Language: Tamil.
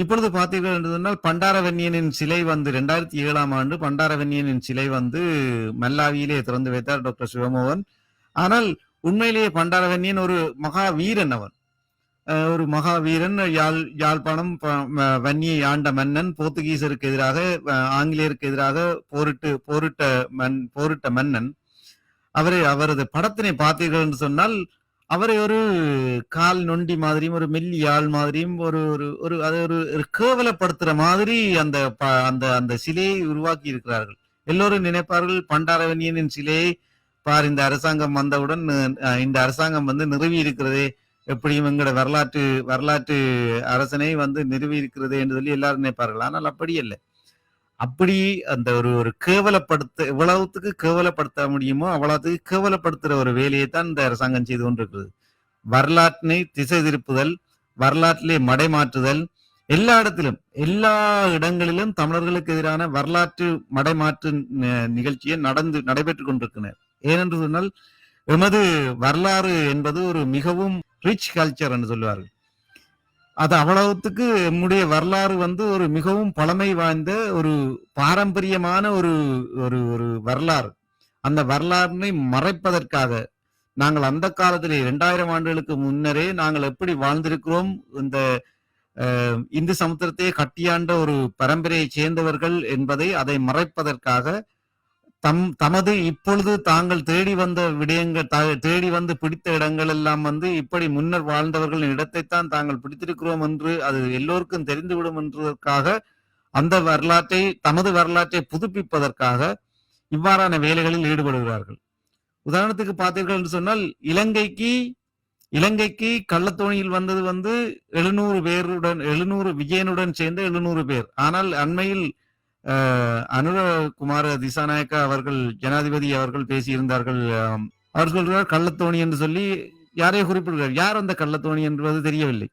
இப்பொழுது பார்த்தீர்கள் என்று சொன்னால் பண்டாரவன்னியனின் சிலை வந்து ரெண்டாயிரத்தி ஏழாம் ஆண்டு பண்டாரவன்னியனின் சிலை வந்து மல்லாவியிலே திறந்து வைத்தார் டாக்டர் சிவமோகன். ஆனால் உண்மையிலேயே பண்டாரவன்னியன் ஒரு மகா வீரன் அவன் ஒரு மகா வீரன் யாழ் யாழ்ப்பாணம் ப- வன்னியை ஆண்ட மன்னன் போர்த்துகீசருக்கு எதிராக ஆங்கிலேயருக்கு எதிராக போரிட்டு போரிட்ட மன் போரிட்ட மன்னன். அவரை அவரது படத்தினை பார்த்தீர்கள் என்று சொன்னால் அவரை ஒரு கால் நொண்டி மாதிரியும் ஒரு மெல்லி ஆள் மாதிரியும் ஒரு ஒரு ஒரு அதை ஒரு ஒரு கேவலப்படுத்துற மாதிரி அந்த ப- அந்த அந்த சிலையை உருவாக்கி இருக்கிறார்கள். எல்லோரும் நினைப்பார்கள் பண்டாரவன்னியனின் சிலையை பார் இந்த அரசாங்கம் வந்தவுடன் இந்த அரசாங்கம் வந்து நிறுவி இருக்கிறதே எப்படியும் எங்களோட வரலாற்று வரலாற்று அரசனை வந்து நிறுவி இருக்கிறது என்று சொல்லி எல்லாரும் நினைப்பார்கள். ஆனால் அப்படி இல்லை அப்படி அந்த ஒரு ஒரு கேவலப்படுத்த எவ்வளவுத்துக்கு கேவலப்படுத்த முடியுமோ அவ்வளவுத்துக்கு கேவலப்படுத்துற ஒரு வேலையை தான் இந்த அரசாங்கம் செய்து கொண்டிருக்கிறது. வரலாற்றினை திசை திருப்புதல் வரலாற்றிலே மடைமாற்றுதல் எல்லா இடத்திலும் எல்லா இடங்களிலும் தமிழர்களுக்கு எதிரான வரலாற்று மடைமாற்று நிகழ்ச்சியை நடந்து நடைபெற்றுக் கொண்டிருக்கிறார் ஏனென்று சொன்னால் எமது வரலாறு என்பது ஒரு மிகவும் ரிச் கல்ச்சர் என்று சொல்லுவார்கள். அது அவ்வளவுத்துக்கு நம்முடைய வரலாறு வந்து ஒரு மிகவும் பழமை வாய்ந்த ஒரு பாரம்பரியமான ஒரு ஒரு ஒரு வரலாறு. அந்த வரலாறினை மறைப்பதற்காக நாங்கள் அந்த காலத்திலே இரண்டாயிரம் ஆண்டுகளுக்கு முன்னரே நாங்கள் எப்படி வாழ்ந்திருக்கிறோம் இந்த இந்து சமுத்திரத்தையே கட்டியாண்ட ஒரு பரம்பரையை சேர்ந்தவர்கள் என்பதை அதை மறைப்பதற்காக தம் தமது இப்பொழுது தாங்கள் தேடி வந்த விடயங்கள் தேடி வந்து பிடித்த இடங்கள் எல்லாம் வந்து இப்படி முன்னர் வாழ்ந்தவர்களின் இடத்தைத்தான் தாங்கள் பிடித்திருக்கிறோம் என்று அது எல்லோருக்கும் தெரிந்துவிடும் என்றதற்காக அந்த வரலாற்றை தமது வரலாற்றை புதுப்பிப்பதற்காக இவ்வாறான வேலைகளில் ஈடுபடுகிறார்கள். உதாரணத்துக்கு பார்த்தீர்கள் என்று சொன்னால் இலங்கைக்கு இலங்கைக்கு கள்ளத்தோணியில் வந்தது வந்து எழுநூறு பேருடன் எழுநூறு விஜயனுடன் சேர்ந்த எழுநூறு பேர். ஆனால் அண்மையில் அனுரகுமார திசாநாயக்கா அவர்கள் ஜனாதிபதி அவர்கள் பேசியிருந்தார்கள். அவர் சொல்றார் கள்ளத்தோணி என்று சொல்லி யாரையும் குறிப்பிடுகிறார். யார் அந்த கள்ளத்தோணி என்பது தெரியவில்லை.